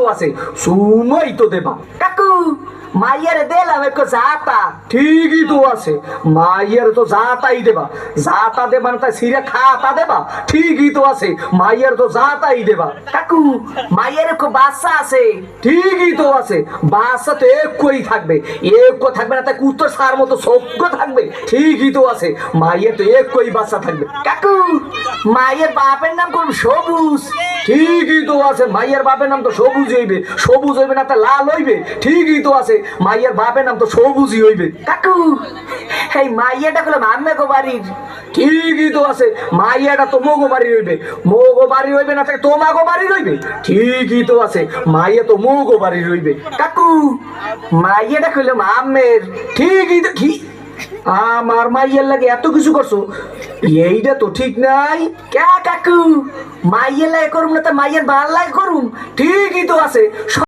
তো আছে। সুমই তো দেবা। কাকু মাইয়ের দিলাম একটু জাতা ঠিকই তো আছে। মাইয়ের তো যাতাই দেবা। যাতা দেবা না তাই সিরে খাতা দেবা। ঠিকই তো আছে। মাইয়ের তো যাতাই দেবা। কাকু মাইয়ের একটু বাচ্চা আছে। ঠিকই তো আছে। বাসা তো একই থাকবে। এক থাকবে না তাই কুত্তর সার মতো সভ্য থাকবে। ঠিকই তো আছে। মাইয়ের তো একই বাচ্চা থাকবে। কাকু মায়ের বাপের নাম কোন সবুজ। ঠিকই তো আছে মাইয়ের বাপের নাম তো সবুজ হইবে। সবুজ হইবে না তা লাল হইবে। ঠিকই তো আছে মাইয়ের বাপের নাম তো সবুজই হইবে। কাকু এই মাইয়াটা করলাম আম্মে গো বাড়ির। ঠিকই তো আছে মাইয়াটা তো মোগো বাড়ি হইবে। মোগো বাড়ি হইবে না তাকে তোমাগো বাড়ি রইবে ঠিকই তো আছে মাইয়া তো মোগো বাড়ি রইবে কাকু মাইয়াটা করলাম আম্মের ঠিকই তো কি? আমার মাইয়ের লাগে এত কিছু করছ। এইটা তো ঠিক নাই। কে কাকু? মাইয়ের লাগে করুম না তো মাইয়ের ভালো লাগে করুম? ঠিকই তো আছে।